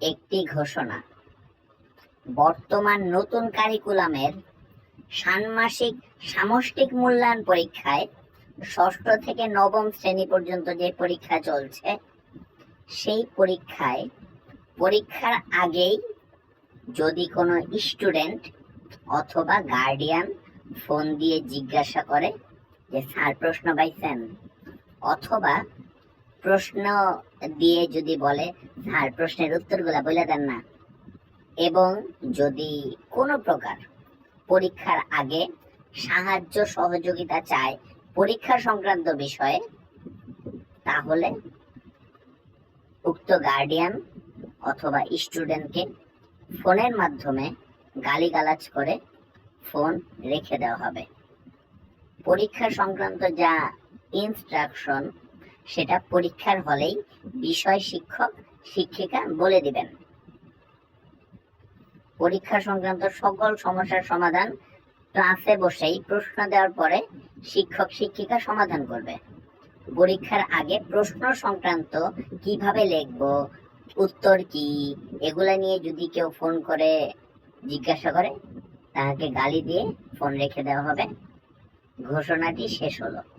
একটি ঘোষণা। বর্তমান নতুন কারিকুলামের ষান্মাসিক সামষ্টিক মূল্যায়ন পরীক্ষায় ষষ্ঠ থেকে নবম শ্রেণি পর্যন্ত যে পরীক্ষা চলছে, সেই পরীক্ষায় পরীক্ষার আগেই যদি কোনো স্টুডেন্ট অথবা গার্ডিয়ান ফোন দিয়ে জিজ্ঞাসা করে যে, স্যার, প্রশ্ন পাইছেন? অথবা প্রশ্ন দিয়ে যদি বলে, স্যার, প্রশ্নের উত্তরগুলা বলে দেন না। এবং যদি কোনো প্রকার পরীক্ষার আগে সাহায্য সহযোগিতা চায় পরীক্ষা সংক্রান্ত বিষয়ে, তাহলে উক্ত গার্ডিয়ান অথবা স্টুডেন্টকে ফোনের মাধ্যমে গালিগালাজ করে ফোন রেখে দেওয়া হবে। পরীক্ষা সংক্রান্ত যা ইনস্ট্রাকশন সেটা পরীক্ষার হলেই বিষয় শিক্ষক, শিক্ষিকা বলে দিবেন। পরীক্ষা সংক্রান্ত সকল সমস্যার সমাধান ক্লাসে বসেই প্রশ্ন দেওয়ার পরে শিক্ষক, শিক্ষিকা সমাধান করবে। পরীক্ষার আগে প্রশ্ন সংক্রান্ত কীভাবে লিখব, উত্তর কি, এগুলা নিয়ে যদি কেউ ফোন করে, জিজ্ঞাসা করে, তাকে গালি দিয়ে ফোন রেখে দেওয়া হবে। ঘোষণাটি শেষ হলো।